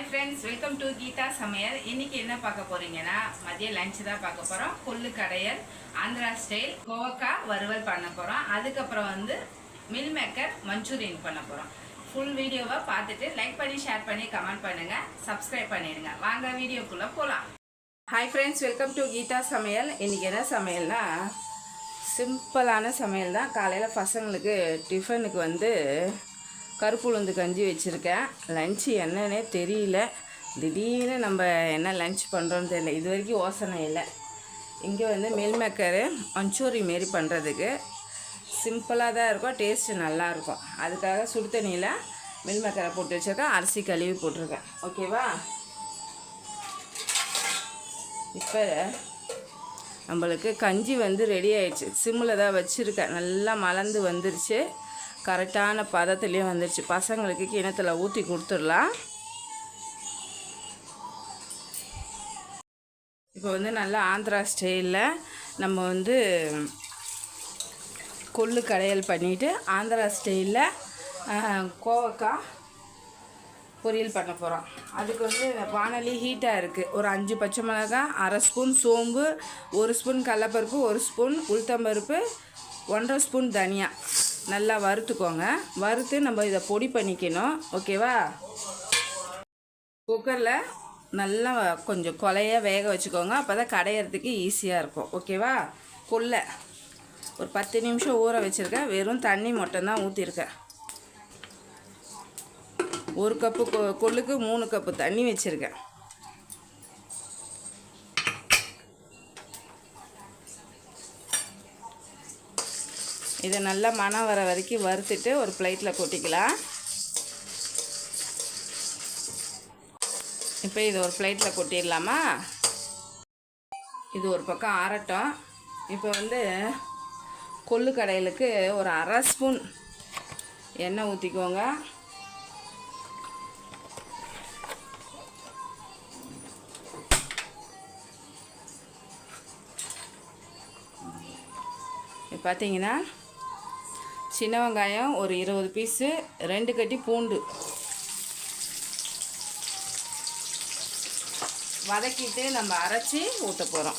Hi friends welcome to Geetha Samayal இன்னைக்கு என்ன பார்க்க போறீங்கன்னா மதியம் லஞ்ச் தான் பார்க்க போறோம். கொள்ளு கடையல் ஆந்திரா ஸ்டைல் கோவக்காய் வறுவல் பண்ண போறோம். அதுக்கப்புறம் வந்து மில் மேக்கர் மஞ்சூரியன் பண்ண போறோம். ஃபுல் வீடியோவை பார்த்துட்டு லைக் பண்ணி ஷேர் பண்ணி கமெண்ட் பண்ணுங்க. சப்ஸ்கிரைப் பண்ணிடுங்க. வாங்க வீடியோக்குள்ள போகலாம் hi friends welcome to Geetha Samayal இன்னைக்கு என்ன சமையல்னா சிம்பிளான சமையல் தான். காலையில் பசங்களுக்கு டிஃபனுக்கு வந்து கருப்பு உளுந்து கஞ்சி வச்சுருக்கேன். லஞ்சு என்னன்னே தெரியல. திடீர்னு நம்ம என்ன லஞ்ச் பண்ணுறோன்னு தெரியல. இது வரைக்கும் யோசனை இல்லை. இங்கே வந்து மில் மேக்கரு மஞ்சூரி மாரி பண்ணுறதுக்கு சிம்பிளாக தான் இருக்கும். டேஸ்ட்டு நல்லாயிருக்கும் அதுக்காக சுடு தண்ணியில் மில் மேக்கரை போட்டு வச்சுருக்கேன். அரிசி கழுவி போட்டிருக்கேன். ஓகேவா இப்போ நம்மளுக்கு கஞ்சி வந்து ரெடி ஆயிடுச்சு. சிம்மில் தான் வச்சுருக்கேன். நல்லா மலர்ந்து வந்துருச்சு. கரெக்டான பதத்துலேயும் வந்துடுச்சு பசங்களுக்கு கிணத்துல ஊற்றி கொடுத்துடலாம். இப்போ வந்து நல்லா ஆந்திரா ஸ்டைலில் நம்ம வந்து கொள்ளு கடையல் பண்ணிவிட்டு ஆந்திரா ஸ்டைலில் கோவக்காய் பொரியல் பண்ண போகிறோம் அதுக்கு வந்து வானொலி ஹீட்டாக இருக்குது ஒரு அஞ்சு பச்சை மிளகாய் அரை ஸ்பூன் சோம்பு ஒரு ஸ்பூன் கடலப்பருப்பு ஒரு ஸ்பூன் உளுத்தம்பருப்பு ஒன்றரை ஸ்பூன் தனியா. நல்லா வறுத்துக்கோங்க. வறுத்து நம்ம இதை பொடி பண்ணிக்கணும். ஓகேவா? குக்கரில் நல்லா கொஞ்சம் கொலையாக வேக வச்சுக்கோங்க. அப்போ தான் கடையிறதுக்கு ஈஸியாக இருக்கும். ஓகேவா? கொல்லை. ஒரு பத்து நிமிஷம் ஊற வச்சுருக்கேன். வெறும் தண்ணி மட்டும்தான் ஊற்றிருக்கேன் ஒரு கப்பு கொ- கொள்ளுக்கு மூணு கப்பு தண்ணி வச்சுருக்கேன். இதை நல்லா மனம் வர வரைக்கும் வறுத்துட்டு ஒரு பிளேட்டில் கொட்டிக்கலாம். இப்போ இது ஒரு பிளேட்டில் கொட்டிடலாமா? இது ஒரு பக்கம் ஆறட்டும். இப்போ வந்து கொள்ளு கடையிலுக்கு ஒரு அரை ஸ்பூன் எண்ணெய் ஊற்றிக்கோங்க பார்த்தீங்கன்னா சின்ன வெங்காயம் ஒரு இருபது பீஸு ரெண்டு கட்டி பூண்டு. வதக்கிட்டு நம்ம அரைச்சி ஊற்ற போகிறோம்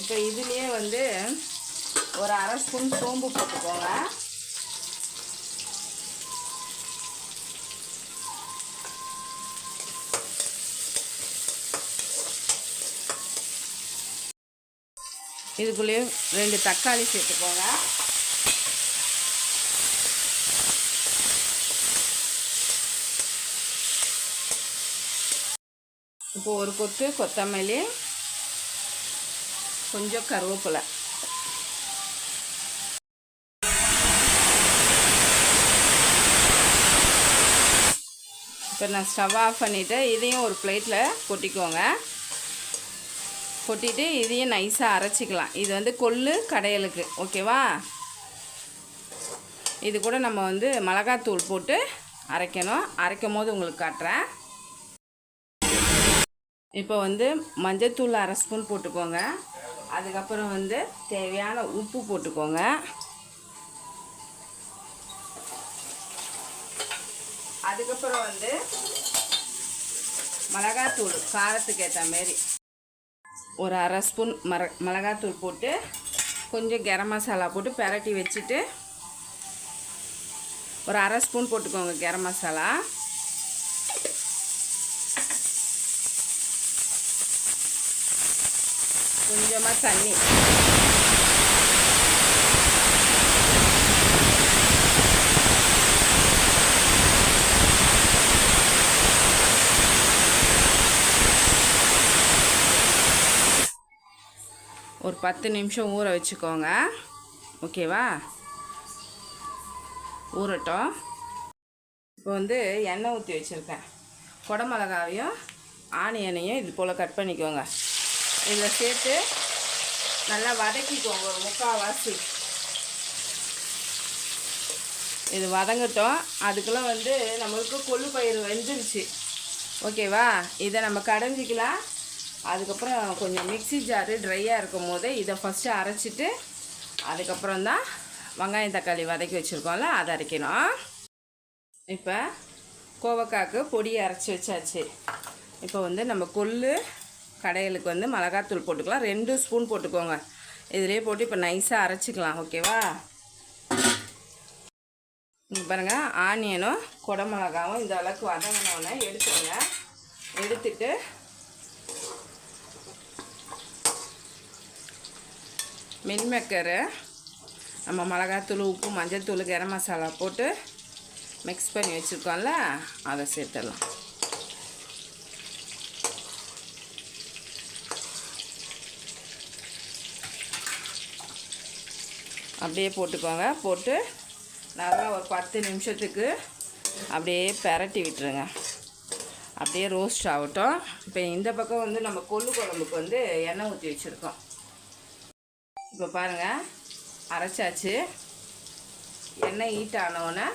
இப்போ இதுலேயே வந்து ஒரு அரை ஸ்பூன் சோம்பு போட்டுக்கோங்க. இதுக்குள்ளேயும் ரெண்டு தக்காளி சேர்த்துக்கோங்க. இப்போ ஒரு கொத்து கொத்தமல்லி கொஞ்சம் கருவேப்பிலை. இப்போ நான் ஸ்டவ் ஆஃப் பண்ணிவிட்டு இதையும் ஒரு பிளேட்டில் கொட்டிக்கோங்க. கொட்டிட்டு இதையும் நைஸாக அரைச்சிக்கலாம். இது வந்து கொள்ளு கடையலுக்கு ஓகேவா இது கூட நம்ம வந்து மிளகாத்தூள் போட்டு அரைக்கணும். அரைக்கும் போது உங்களுக்கு காட்டுறேன். இப்போ வந்து மஞ்சத்தூள் அரை ஸ்பூன் போட்டுக்கோங்க. அதுக்கப்புறம் வந்து தேவையான உப்பு போட்டுக்கோங்க. அதுக்கப்புறம் வந்து மிளகாத்தூள் காரத்துக்கு ஏற்ற மாரி. ஒரு அரை ஸ்பூன் மர மிளகாத்தூள் போட்டு கொஞ்சம் கரம் மசாலா போட்டு பெரட்டி வச்சுட்டு ஒரு அரை ஸ்பூன் போட்டுக்கோங்க கரம் மசாலா. கொஞ்சமாக தண்ணி. ஒரு பத்து நிமிஷம் ஊற வச்சுக்கோங்க. ஓகேவா? ஊறட்டும். இப்போ வந்து எண்ணெய் ஊற்றி வச்சுருக்கேன். குடமிளகாவையும் ஆனியனையும் இது போல் கட் பண்ணிக்கோங்க. இதில் சேர்த்து நல்லா வதக்கிக்கோங்க ஒரு முக்கால்வாசி. இது வதங்கட்டும். அதுக்கெல்லாம் வந்து நம்மளுக்கு கொள்ளு பயிர் வெந்துருச்சு. ஓகேவா? இதை நம்ம கடைஞ்சிக்கலாம். அதுக்கப்புறம் கொஞ்சம் மிக்சி ஜாரு ட்ரையாக இருக்கும் போது இதை ஃபஸ்ட்டு அரைச்சிட்டு அதுக்கப்புறம் தான் வெங்காயம் தக்காளி வதக்கி வச்சுருக்கோம்ல அதை அரைக்கணும். இப்போ கோவக்காய்க்கு பொடி அரைச்சி வச்சாச்சு. இப்போ வந்து நம்ம கொள்ளு கடையிலுக்கு வந்து மிளகாத்தூள் போட்டுக்கலாம். ரெண்டு ஸ்பூன் போட்டுக்கோங்க. இதிலே போட்டு இப்போ நைஸாக அரைச்சிக்கலாம் ஓகேவா? இங்கே பாருங்கள் ஆனியனும் குடமிளகாவும் இந்த அளவுக்கு வதங்கினோடனே எடுத்துக்கோங்க. எடுத்துட்டு மில்மேக்கரு நம்ம மிளகாத்தூள் உப்பு மஞ்சள்தூள் கரம் மசாலா போட்டு மிக்ஸ் பண்ணி வச்சுருக்கோம்ல அதை சேர்த்துடலாம். அப்படியே போட்டுக்கோங்க. போட்டு நல்லா ஒரு பத்து நிமிஷத்துக்கு அப்படியே பெரட்டி விட்டுருங்க. அப்படியே ரோஸ்ட் ஆகட்டும். இப்போ இந்த பக்கம் வந்து நம்ம கொள்ளு குழம்புக்கு வந்து எண்ணெய் ஊற்றி வச்சுருக்கோம். இப்போ பாருங்கள் அரைச்சாச்சு. எண்ணெய் ஹீட் ஆனவுடனே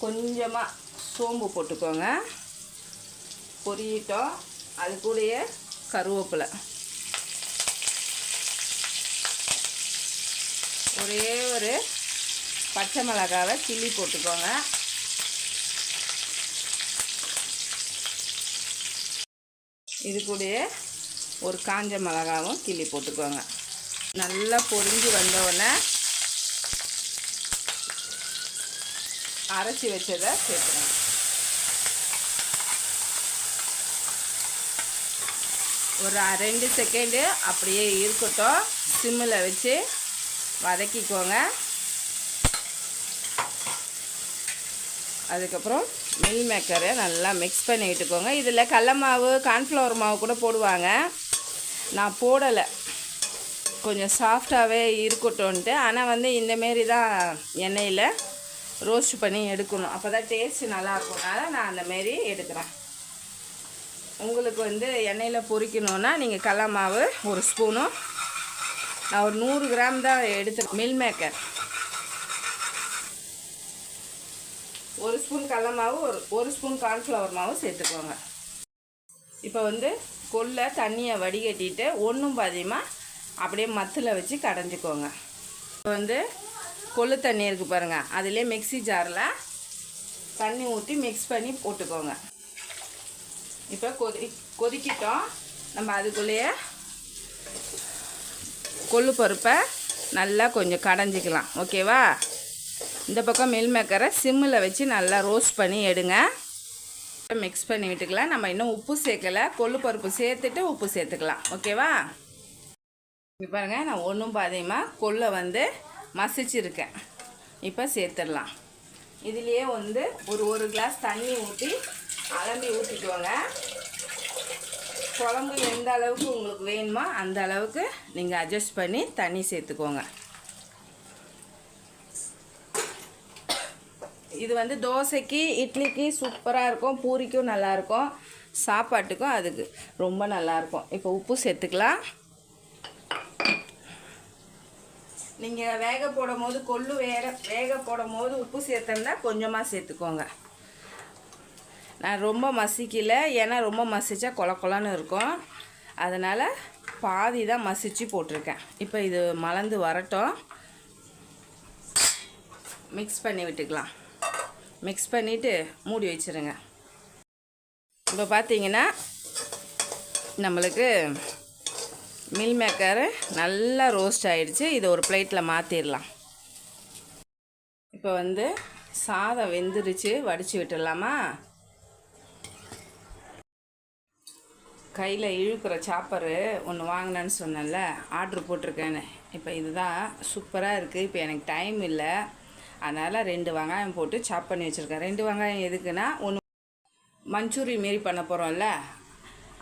கொஞ்சமாக சோம்பு போட்டுக்கோங்க. பொரியட்டும் அது கூடயே கருவேப்பிலை. ஒரே ஒரு பச்சை மிளகாவை கிள்ளி போட்டுக்கோங்க. இது கூடயே ஒரு காஞ்ச மிளகாவும் கிள்ளி போட்டுக்கோங்க. நல்லா பொரிஞ்சு வந்தவுடனே அரைச்சி வச்சதை சேர்த்துறேன் ஒரு ரெண்டு செகண்டு அப்படியே இருக்கட்டும். சிம்மில் வச்சு வதக்கிக்கோங்க. அதுக்கப்புறம் மில் மேக்கரை நல்லா மிக்ஸ் பண்ணி விட்டுக்கோங்க இதில் கடல மாவு கார்ன்ஃப்ளவர் மாவு கூட போடுவாங்க. நான் போடலை. கொஞ்சம் சாஃப்டாகவே இருக்கட்டும்ன்ட்டு. ஆனால் வந்து இந்தமாரி தான் எண்ணெயில் ரோஸ்ட் பண்ணி எடுக்கணும். அப்போ தான் டேஸ்ட்டு நல்லாயிருக்கும்னால நான் அந்தமாரி எடுக்கிறேன். உங்களுக்கு வந்து எண்ணெயில் பொரிக்கணுன்னா நீங்கள் கடல மாவு ஒரு ஸ்பூனும் நான் ஒரு நூறு கிராம் தான் எடுத்து மில் மேக்கர் ஒரு ஸ்பூன் கடல மாவு ஒரு ஒரு ஸ்பூன் கார்ன்ஃப்ளவர் மாவு சேர்த்துக்கோங்க. இப்போ வந்து கொல்லை தண்ணியை வடிகட்டிட்டு ஒன்றும் பாதியமாக அப்படியே மத்தில் வச்சு கடைஞ்சிக்கோங்க. இப்போ வந்து கொள்ளு தண்ணி இருக்குது பாருங்கள் அதிலே மிக்ஸி ஜாரில் தண்ணி ஊற்றி மிக்ஸ் பண்ணி போட்டுக்கோங்க. இப்போ கொதி கொதிக்கிட்டோம். நம்ம அதுக்குள்ளேயே கொள்ளு பருப்பை நல்லா கொஞ்சம் கடைஞ்சிக்கலாம். ஓகேவா? இந்த பக்கம் மில் மேக்கரை சிம்மில் வச்சு நல்லா ரோஸ்ட் பண்ணி எடுங்க. மிக்ஸ் பண்ணி விட்டுக்கலாம். நம்ம இன்னும் உப்பு சேர்க்கலை. கொள்ளு பருப்பு சேர்த்துட்டு உப்பு சேர்த்துக்கலாம். ஓகேவா? இப்போ பாருங்கள் நான் ஒன்றும் பாதையமாக கொள்ளை வந்து மசிச்சிருக்கேன். இப்போ சேர்த்துடலாம். இதுலேயே வந்து ஒரு ஒரு கிளாஸ் தண்ணி ஊற்றி அலம்பி ஊற்றிக்கோங்க குழம்பு எந்த அளவுக்கு உங்களுக்கு வேணுமோ அந்த அளவுக்கு நீங்கள் அட்ஜஸ்ட் பண்ணி தண்ணி சேர்த்துக்கோங்க. இது வந்து தோசைக்கு இட்லிக்கு சூப்பராக இருக்கும் பூரிக்கும் நல்லாயிருக்கும் சாப்பாட்டுக்கும் அதுக்கு ரொம்ப நல்லாயிருக்கும் இப்போ உப்பு சேர்த்துக்கலாம். நீங்கள் வேக போடும் போது கொள்ளு வேக வேக போடும் போது உப்பு சேர்த்தோம்னா கொஞ்சமாக சேர்த்துக்கோங்க. நான் ரொம்ப மசிக்கல ஏன்னா ரொம்ப மசித்தா கொல கொலன்னு இருக்கும். அதனால் பாதி தான் மசிச்சு போட்டிருக்கேன். இப்போ இது மலர்ந்து வரட்டும். மிக்ஸ் பண்ணி விட்டுக்கலாம். மிக்ஸ் பண்ணிவிட்டு மூடி வச்சுருங்க. இப்போ பார்த்தீங்கன்னா நம்மளுக்கு மில் மேக்கரு நல்லா ரோஸ்ட் ஆகிடுச்சு இதை ஒரு பிளேட்டில் மாற்றிடலாம் இப்போ வந்து சாதம் வெந்துருச்சு. வடித்து விட்டுடலாமா? கையில் இழுக்கிற சாப்பரு ஒன்று வாங்கினேன்னு சொன்னேன்ல. ஆர்ட்ரு போட்டிருக்கேன்னு. இப்போ இதுதான் சூப்பராக இருக்குது இப்போ எனக்கு டைம் இல்லை. அதனால் ரெண்டு வெங்காயம் போட்டு சாப் பண்ணி வச்சுருக்கேன். ரெண்டு வெங்காயம் எதுக்குன்னா ஒன்று மஞ்சூரி மாரி பண்ண போகிறோம்ல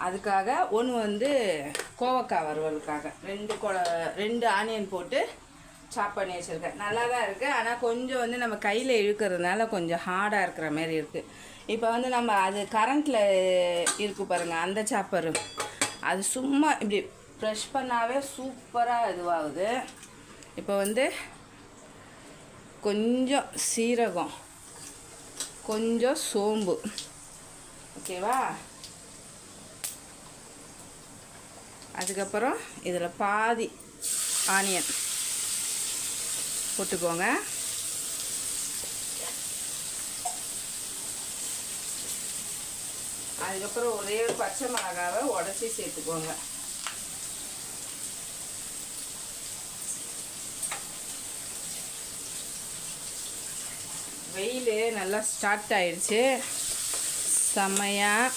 அதுக்காக ஒன்று வந்து கோவக்காய் வறுவலுக்காக. ரெண்டு கொ ரெண்டு ஆனியன் போட்டு சாப் பண்ணி வச்சுருக்கேன். நல்லா தான் இருக்குது ஆனால் கொஞ்சம் வந்து நம்ம கையில் இழுக்கிறதுனால கொஞ்சம் ஹார்டாக இருக்கிற மாதிரி இருக்குது இப்போ வந்து நம்ம அது கரண்ட்டில் இருக்கு பாருங்கள் அந்த சாப்பர் அது சும்மா இப்படி ப்ரெஷ் பண்ணாவே சூப்பராக இதுவாகுது. இப்போ வந்து கொஞ்சம் சீரகம் கொஞ்சம் சோம்பு. ஓகேவா அதுக்கப்புறம் இதில் பாதி ஆனியன் போட்டுக்கோங்க. அதுக்கப்புறம் ஒரே ஒரு பச்சை மிளகாவை உடச்சி சேர்த்துக்கோங்க. வெயில் நல்லா ஸ்டார்ட் ஆயிடுச்சு. செமையாக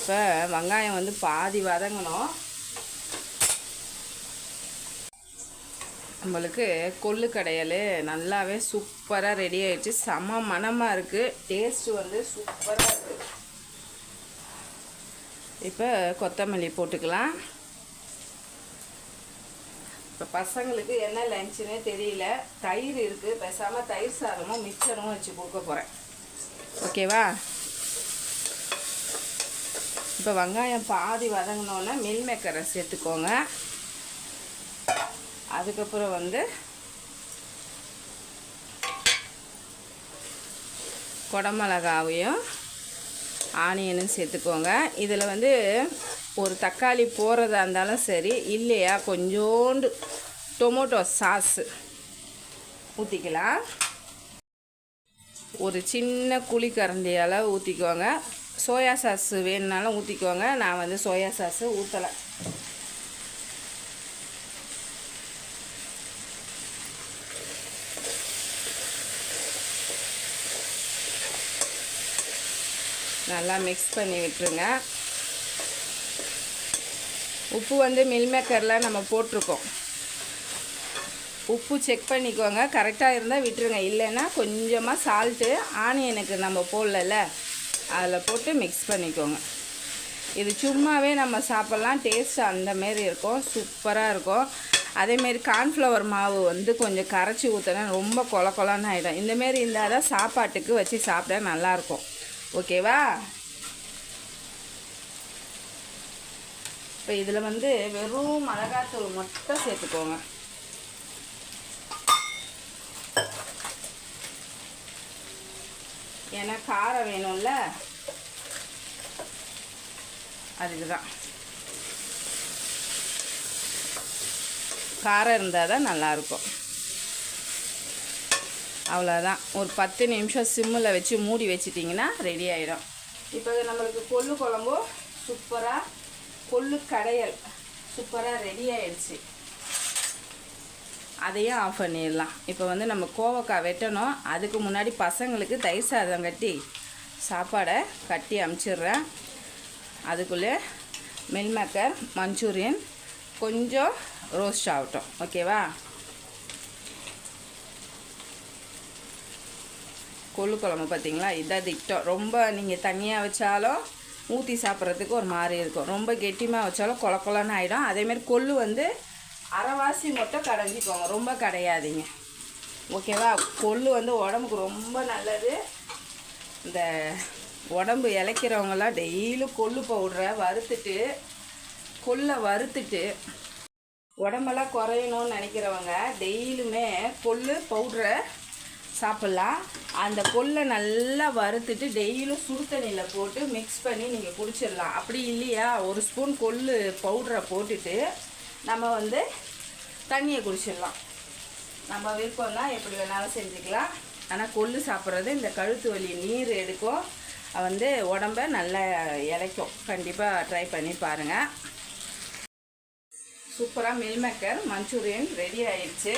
இப்போ வெங்காயம் வந்து பாதி வதங்கணும். நம்மளுக்கு கொள்ளு கடையல் நல்லாவே சூப்பராக ரெடி ஆகிடுச்சு செம மணமாக இருக்குது டேஸ்ட்டு வந்து சூப்பராக இருக்குது இப்போ கொத்தமல்லி போட்டுக்கலாம். இப்போ பசங்களுக்கு என்ன லஞ்சுன்னே தெரியல. தயிர் இருக்குது பேசாமல் தயிர் சாதமும் மிச்சரும் வச்சு கொடுக்க போகிறேன் ஓகேவா இப்போ வெங்காயம் பாதி வதங்கினோன்னே மில்மேக்கரை சேர்த்துக்கோங்க. அதுக்கப்புறம் வந்து குடமிளகாவையும் ஆனியனும் சேர்த்துக்கோங்க. இதில் வந்து ஒரு தக்காளி போடுறதா இருந்தாலும் சரி இல்லையா கொஞ்சோண்டு டொமேட்டோ சாஸு ஊற்றிக்கலாம் ஒரு சின்ன குழி கரண்டி அளவு ஊற்றிக்கோங்க சோயா சாஸ் வேணுனாலும் ஊற்றிக்கோங்க நான் வந்து சோயா சாஸு ஊற்றலை நல்லா மிக்ஸ் பண்ணி விட்டுருங்க. உப்பு வந்து மில்மேக்கரில் நம்ம போட்டிருக்கோம். உப்பு செக் பண்ணிக்கோங்க. கரெக்டாக இருந்தால் விட்டுருங்க. இல்லைன்னா கொஞ்சமாக சால்ட்டு ஆனியனுக்கு நம்ம போடல அதில் போட்டு மிக்ஸ் பண்ணிக்கோங்க. இது சும்மாவே நம்ம சாப்பிட்லாம். டேஸ்ட் அந்த மாரி இருக்கும். சூப்பராக இருக்கும். அதேமாரி கார்ன்ஃப்ளவர் மாவு வந்து கொஞ்சம் கரைச்சி ஊற்றினா ரொம்ப கொல கொலன்னு ஆகிடும் இந்தமாரி இருந்தால் தான் சாப்பாட்டுக்கு வச்சு சாப்பிட நல்லாயிருக்கும் ஓகேவா இப்போ இதில் வந்து வெறும் மிளகாத்தூள் மட்டும் சேர்த்துக்கோங்க. ஏன்னா காரம் வேணும்ல. அதுக்கு தான் காரம் இருந்தால் தான் நல்லாயிருக்கும். அவ்வளோதான் ஒரு பத்து நிமிஷம் சிம்மில் வச்சு மூடி வச்சிட்டிங்கன்னா ரெடி ஆகிடும் இப்போ நம்மளுக்கு கொள்ளு குழம்பும் சூப்பராக கொள்ளு கடையல் சூப்பராக ரெடி ஆயிடுச்சு. அதையும் ஆஃப் பண்ணிடலாம். இப்போ வந்து நம்ம கோவக்காய் வெட்டணும். அதுக்கு முன்னாடி பசங்களுக்கு தயிர் சாதம் கட்டி சாப்பாடை கட்டி அமுச்சிடுறேன். அதுக்குள்ளே மில்மேக்கர் மஞ்சூரியன் கொஞ்சம் ரோஸ்ட் ஆகட்டும். ஓகேவா கொள்ளு குழம்பு பார்த்தீங்களா? இதான் திட்டம். ரொம்ப நீங்கள் தனியாக வச்சாலும் ஊற்றி சாப்பிட்றதுக்கு ஒரு மாதிரி இருக்கும். ரொம்ப கெட்டியமாக வச்சாலும் கொல கொலன்னு ஆகிடும் அதேமாரி கொள்ளு வந்து அரைவாசி மட்டும் கடைஞ்சிக்கோங்க. ரொம்ப கடையாதீங்க. ஓகேவா? கொள்ளு வந்து உடம்புக்கு ரொம்ப நல்லது. இந்த உடம்பு இழைக்கிறவங்களாம் டெய்லியும் கொள்ளு பவுடரை வறுத்துட்டு கொல்லை வறுத்துட்டு உடம்பெல்லாம் குறையணும்னு நினைக்கிறவங்க டெய்லியுமே கொள்ளு பவுட்ரை சாப்பிட்லாம். அந்த கொல்லை நல்லா வறுத்துட்டு டெய்லியும் சுடுதண்ணியில் போட்டு மிக்ஸ் பண்ணி நீங்கள் குடிச்சிடலாம். அப்படி இல்லையா? ஒரு ஸ்பூன் கொள்ளு பவுடரை போட்டுட்டு நம்ம வந்து தண்ணியை குடிச்சிடலாம். நம்ம விருப்பம் தான் எப்படி வேணாலும் செஞ்சுக்கலாம். ஆனால் கொள்ளு சாப்பிட்றது இந்த கழுத்து வலி நீர் எடுக்கும் வந்து உடம்ப நல்லா இளைக்கும் கண்டிப்பாக ட்ரை பண்ணி பாருங்கள் சூப்பராக மில்மேக்கர் மஞ்சூரியன் ரெடி ஆயிடுச்சு.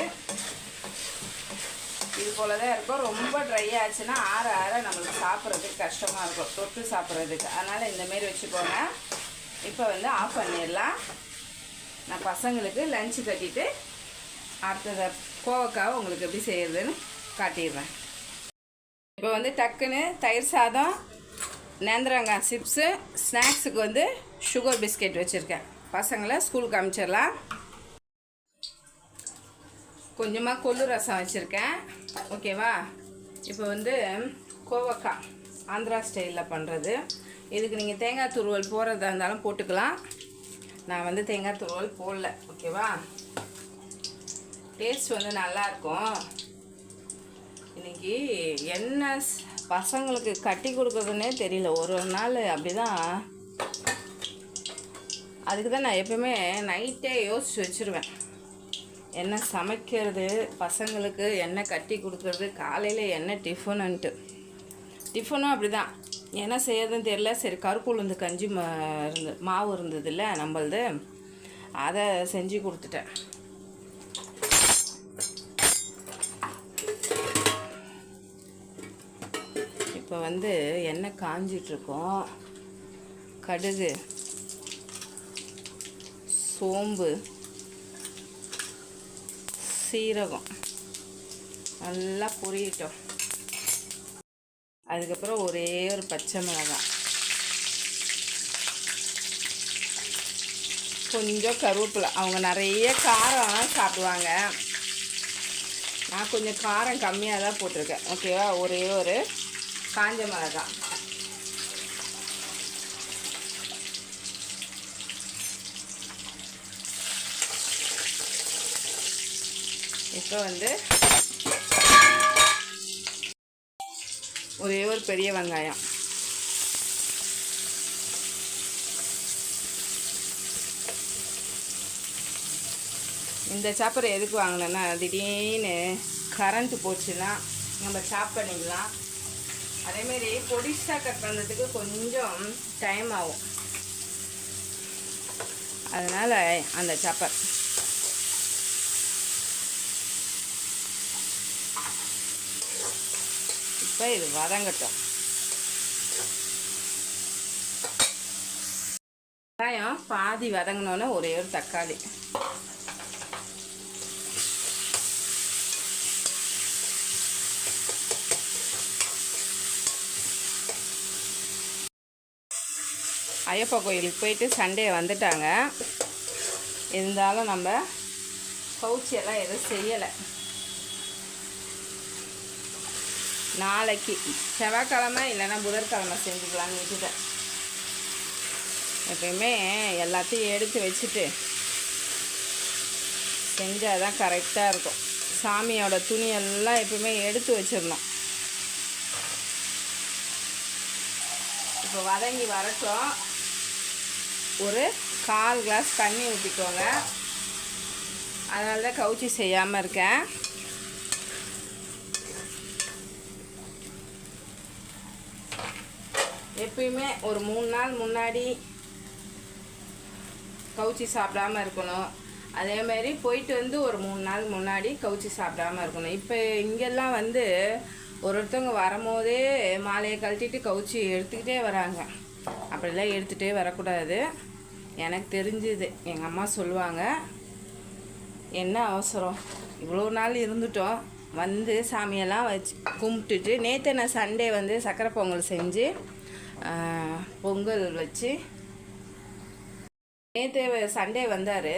இது போல தான் இருக்கும். ரொம்ப ட்ரை ஆச்சுன்னா ஆற ஆற நம்மளுக்கு சாப்பிட்றதுக்கு கஷ்டமாக இருக்கும். தொட்டு சாப்பிட்றதுக்கு. அதனால் இந்தமாரி வச்சுக்கோங்க. இப்போ வந்து ஆஃப் பண்ணிடலாம். நான் பசங்களுக்கு லஞ்சு கட்டிட்டு அடுத்தது கோவக்காவை உங்களுக்கு எப்படி செய்யறதுன்னு காட்டிடுறேன். இப்போ வந்து டக்குன்னு தயிர் சாதம் நேந்திரங்காய் சிப்ஸு ஸ்நாக்ஸுக்கு வந்து சுகர் பிஸ்கெட் வச்சுருக்கேன். பசங்களை ஸ்கூலுக்கு அனுப்பிச்சிடலாம் கொஞ்சமாக கொள்ளு ரசம் வச்சுருக்கேன். ஓகேவா இப்போ வந்து கோவக்காய் ஆந்திரா ஸ்டைலில் பண்ணுறது இதுக்கு நீங்கள் தேங்காய் துருவல் போடுறதா இருந்தாலும் போட்டுக்கலாம். நான் வந்து தேங்காய் துருவல் போடல ஓகேவா? டேஸ்ட் வந்து நல்லாயிருக்கும். இன்றைக்கி என்ன ஸ்- பசங்களுக்கு கட்டி கொடுக்குறதுனே தெரியல. ஒரு ஒரு நாள் அப்படி தான் அதுக்கு தான் நான் எப்பவுமே நைட்டே யோசிச்சு வச்சுருவேன். என்ன சமைக்கிறது பசங்களுக்கு என்ன கட்டி கொடுக்குறது காலையில் என்ன டிஃபனுன்ட்டு டிஃபனும் அப்படி தான் என்ன செய்யறதுன்னு தெரியல சரி கருப்பு கஞ்சி மா இருந்து மாவு இருந்ததுல்ல நம்மளது. அதை செஞ்சு கொடுத்துட்டேன். இப்போ வந்து எண்ணெய் காஞ்சிட்ருக்கோம். கடுகு சோம்பு சீரகம். நல்லா பொரியட்டும். அதுக்கப்புறம் ஒரே ஒரு பச்சை மிளகாய் கொஞ்சம் கருவேப்பிலை. அவங்க நிறைய காரம் சாப்பிடுவாங்க. நான் கொஞ்சம் காரம் கம்மியாக தான் போட்டிருக்கேன். ஓகேவா ஒரே ஒரு காஞ்ச மிளகாய் இப்போ வந்து ஒரே ஒரு பெரிய வெங்காயம். இந்த சாப்பர் எதுக்கு வாங்கினேன்னா திடீர்னு கரண்ட் போச்சுன்னா நம்ம சாப் பண்ணிக்கலாம் அதேமாரி பொடிசா கட் பண்ணுறதுக்கு கொஞ்சம் டைம் ஆகும். அதனால் அந்த சாப்பர் இப்போ இது வதங்கட்டும். வெங்காயம் பாதி வதங்கினோன்னே ஒரே ஒரு தக்காளி. ஐயப்பா கோயிலுக்கு போயிட்டு சண்டே வந்துட்டாங்க. இருந்தாலும் நம்ம பவுச்சியெல்லாம் எதுவும் செய்யலை. நாளைக்கு செவ்வாய்க்கிழமை இல்லைன்னா புதன்கிழமை செஞ்சுக்கலான்னு விட்டுட்டேன். எப்பயுமே எல்லாத்தையும் எடுத்து வச்சுட்டு செஞ்சால் தான் கரெக்டாக இருக்கும். சாமியோட துணியெல்லாம் எப்பயுமே எடுத்து வச்சிடணும். இப்போ வதங்கி வரட்டும். ஒரு கால் கிளாஸ் தண்ணி ஊற்றிக்கோங்க அதனால தான் கவுச்சி செய்யாமல் இருக்கேன். எப்பயுமே ஒரு மூணு நாள் முன்னாடி கவுச்சி சாப்பிடாம இருக்கணும். அதேமாரி போயிட்டு வந்து ஒரு மூணு நாள் முன்னாடி கவுச்சி சாப்பிடாம இருக்கணும். இப்போ இங்கெல்லாம் வந்து ஒரு ஒருத்தவங்க வரும்போதே மாலையை கழட்டிட்டு கவுச்சி எடுத்துக்கிட்டே வராங்க. அப்படிலாம் எடுத்துகிட்டே வரக்கூடாது. எனக்கு தெரிஞ்சுது. எங்கள் அம்மா சொல்லுவாங்க என்ன அவசரம்? இவ்வளோ நாள் இருந்துட்டோம். வந்து சாமியெல்லாம் வச்சு கும்பிட்டுட்டு நேற்று நான் சண்டே வந்து சக்கரை பொங்கல் செஞ்சு பொங்கல் வச்சு. நேற்று சண்டே வந்தார்.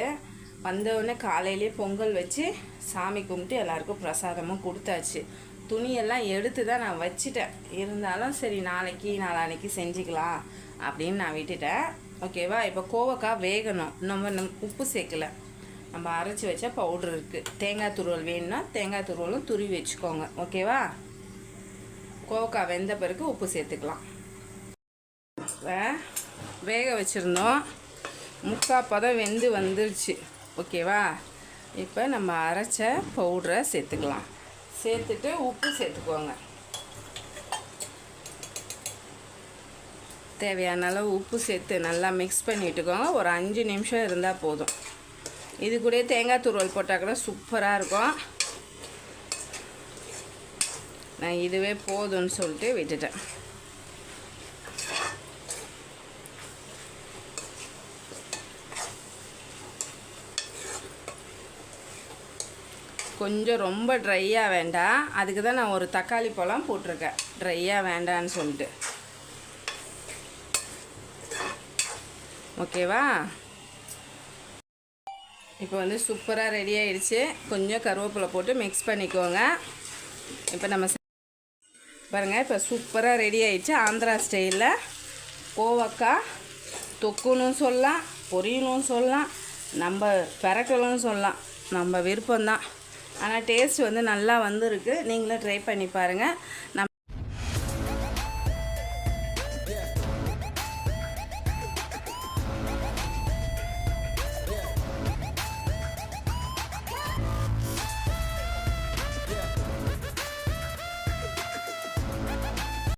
வந்தவுடனே காலையிலே பொங்கல் வச்சு சாமி கும்பிட்டு எல்லாருக்கும் பிரசாதமும் கொடுத்தாச்சு. துணியெல்லாம் எடுத்து தான் நான் வச்சிட்டேன். இருந்தாலும் சரி நாளைக்கு நாளான்னைக்கு செஞ்சுக்கலாம் அப்படின்னு நான் விட்டுட்டேன். ஓகேவா? இப்போ கோவக்காய் வேகணும். நம்ம நம்ம உப்பு சேர்க்கல. நம்ம அரைச்சி வச்ச பவுட்ரு இருக்குது தேங்காய் துருவல் வேணும்னா தேங்காய் துருவலும் துருவி வச்சுக்கோங்க. ஓகேவா? கோவக்காய் வெந்த பிறகு உப்பு சேர்த்துக்கலாம். வேக வச்சுருந்தோம். முக்கால் பதம் வெந்து வந்துருச்சு. ஓகேவா? இப்போ நம்ம அரைச்ச பவுடரை சேர்த்துக்கலாம். சேர்த்துட்டு உப்பு சேர்த்துக்கோங்க. தேவையான அளவு உப்பு சேர்த்து நல்லா மிக்ஸ் பண்ணிட்டுக்கோங்க. ஒரு அஞ்சு நிமிஷம் இருந்தால் போதும். இது கூட தேங்காய் துருவல் போட்டால் கூட சூப்பராக இருக்கும். நான் இதுவே போதும்னு சொல்லிட்டு விட்டுட்டேன். கொஞ்சம் ரொம்ப ட்ரையாக வேண்டாம் அதுக்கு தான் நான் ஒரு தக்காளி பழம் போட்டிருக்கேன். ட்ரையாக வேண்டான்னு சொல்லிட்டு. ஓகேவா இப்போ வந்து சூப்பராக ரெடி ஆகிடுச்சு கொஞ்சம் கருவேப்பிலை போட்டு மிக்ஸ் பண்ணிக்கோங்க. இப்போ நம்ம பாருங்கள் இப்போ சூப்பராக ரெடி ஆகிடுச்சு ஆந்திரா ஸ்டைலில் கோவக்காய் தொக்குன்னு சொல்லலாம் பொரியலும் சொல்லலாம் நம்ம பிறக்கலும் சொல்லலாம். நம்ம விருப்பம்தான். ஆனால் டேஸ்ட் வந்து நல்லா வந்திருக்கு. நீங்களும் ட்ரை பண்ணி பாருங்கள் நம்ம